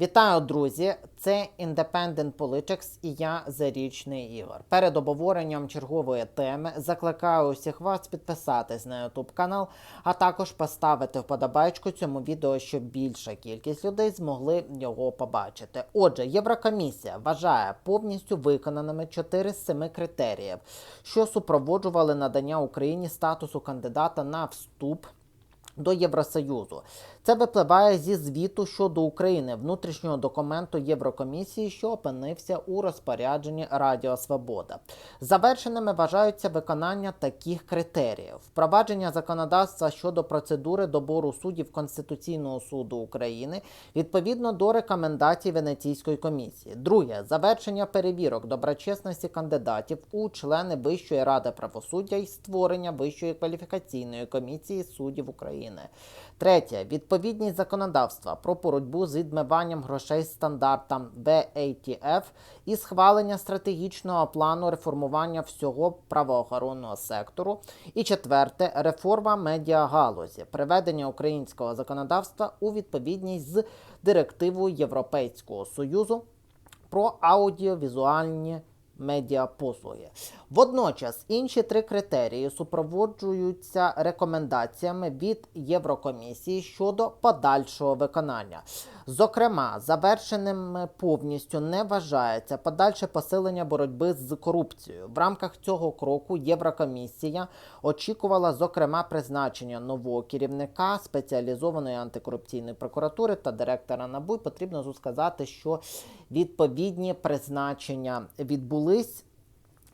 Вітаю, друзі! Це Independent Politics і я Зарічний Ігор. Перед обговоренням чергової теми закликаю усіх вас підписатись на YouTube канал, а також поставити вподобайку цьому відео, щоб більша кількість людей змогли його побачити. Отже, Єврокомісія вважає повністю виконаними 4 з 7 критеріїв, що супроводжували надання Україні статусу кандидата на вступ до Євросоюзу. Це випливає зі звіту щодо України внутрішнього документу Єврокомісії, що опинився у розпорядженні Радіо Свобода. Завершеними вважаються виконання таких критеріїв: впровадження законодавства щодо процедури добору суддів Конституційного суду України відповідно до рекомендацій Венеційської комісії. Друге завершення перевірок доброчесності кандидатів у члени Вищої ради правосуддя і створення Вищої кваліфікаційної комісії суддів України. Третє. Відповідність законодавства про боротьбу з відмиванням грошей стандартам VATF і схвалення стратегічного плану реформування всього правоохоронного сектору. І четверте. Реформа медіагалузі, приведення українського законодавства у відповідність з директивою Європейського союзу про аудіовізуальні медіапослуги. Водночас інші три критерії супроводжуються рекомендаціями від Єврокомісії щодо подальшого виконання. Зокрема, завершеним повністю не вважається подальше посилення боротьби з корупцією. В рамках цього кроку Єврокомісія очікувала, зокрема, призначення нового керівника спеціалізованої антикорупційної прокуратури та директора НАБУ. І Потрібно сказати, що відповідні призначення відбулись.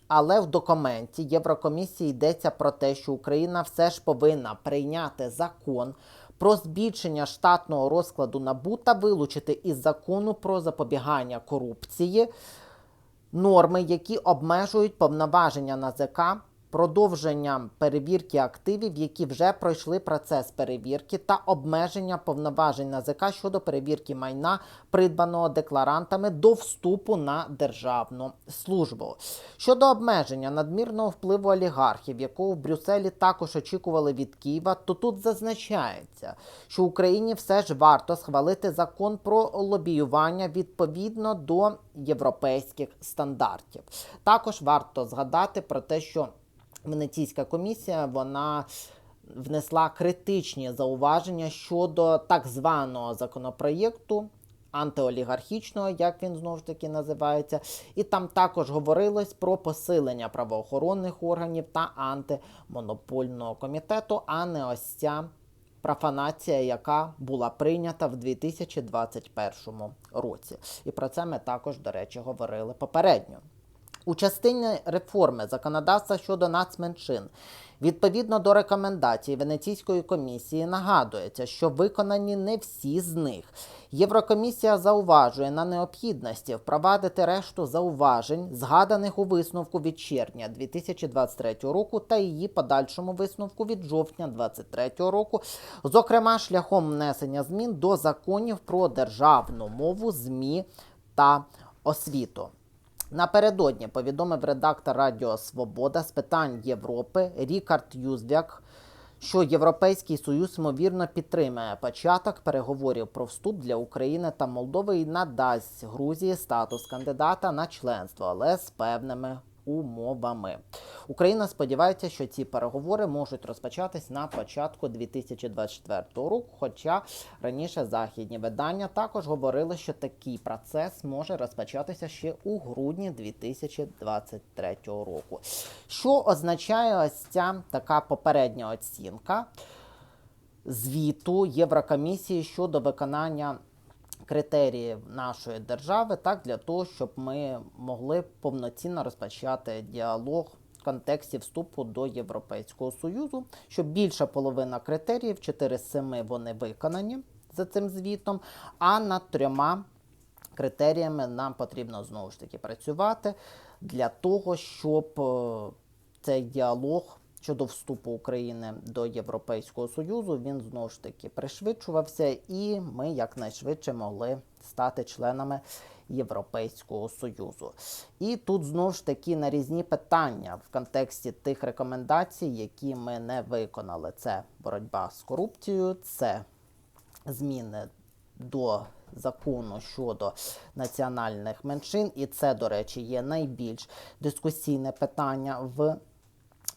Але в документі Єврокомісії йдеться про те, що Україна все ж повинна прийняти закон про збільшення штатного розкладу НАБУ та вилучити із закону про запобігання корупції норми, які обмежують повноваження НАЗК продовженням перевірки активів, які вже пройшли процес перевірки, та обмеження повноважень НАЗК щодо перевірки майна, придбаного декларантами до вступу на державну службу. Щодо обмеження надмірного впливу олігархів, якого в Брюсселі також очікували від Києва, то тут зазначається, що Україні все ж варто схвалити закон про лобіювання відповідно до європейських стандартів. Також варто згадати про те, що Венеційська комісія вона внесла критичні зауваження щодо так званого законопроєкту. Антиолігархічного, як він знову ж таки називається, і там також говорилось про посилення правоохоронних органів та антимонопольного комітету, а не ось ця профанація, яка була прийнята в 2021 році. І про це ми також, до речі, говорили попередньо. У частині реформи законодавства щодо нацменшин відповідно до рекомендацій Венеційської комісії нагадується, що виконані не всі з них. Єврокомісія зауважує на необхідності впровадити решту зауважень, згаданих у висновку від червня 2023 року та її подальшому висновку від жовтня 2023 року, зокрема шляхом внесення змін до законів про державну мову, ЗМІ та освіту. Напередодні повідомив редактор Радіо Свобода з питань Європи Рікард Юздяк, що Європейський Союз ймовірно підтримає початок переговорів про вступ для України та Молдови і надасть Грузії статус кандидата на членство, але з певними умовами. Україна сподівається, що ці переговори можуть розпочатись на початку 2024 року. Хоча раніше західні видання також говорили, що такий процес може розпочатися ще у грудні 2023 року. Що означає ось ця така попередня оцінка звіту Єврокомісії щодо виконання критеріїв нашої держави, так для того, щоб ми могли повноцінно розпочати діалог в контексті вступу до Європейського Союзу, щоб більша половина критеріїв, 4 з 7 вони виконані за цим звітом, а над трьома критеріями нам потрібно знову ж таки працювати для того, щоб е, цей діалог щодо вступу України до Європейського Союзу він знову ж таки пришвидшувався, і ми якнайшвидше могли стати членами Європейського Союзу. І тут знову ж таки нарізні питання в контексті тих рекомендацій, які ми не виконали. Це боротьба з корупцією, це зміни до закону щодо національних меншин, і це, до речі, є найбільш дискусійне питання в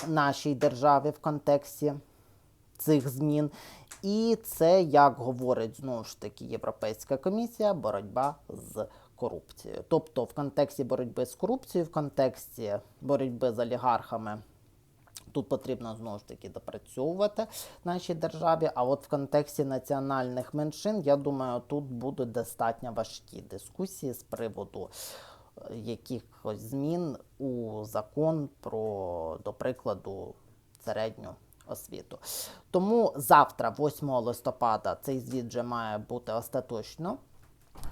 нашій державі в контексті цих змін. І це, як говорить знову ж таки Європейська комісія, боротьба з корупцією. Тобто, в контексті боротьби з корупцією, в контексті боротьби з олігархами. Тут потрібно знову ж таки допрацьовувати нашій державі. А от в контексті національних меншин, я думаю, тут будуть достатньо важкі дискусії з приводу якихось змін у закон про, до прикладу, середню освіту. Тому завтра, 8 листопада, цей звіт вже має бути остаточно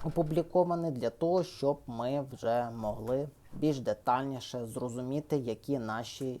опублікований для того, щоб ми вже могли більш детальніше зрозуміти, які наші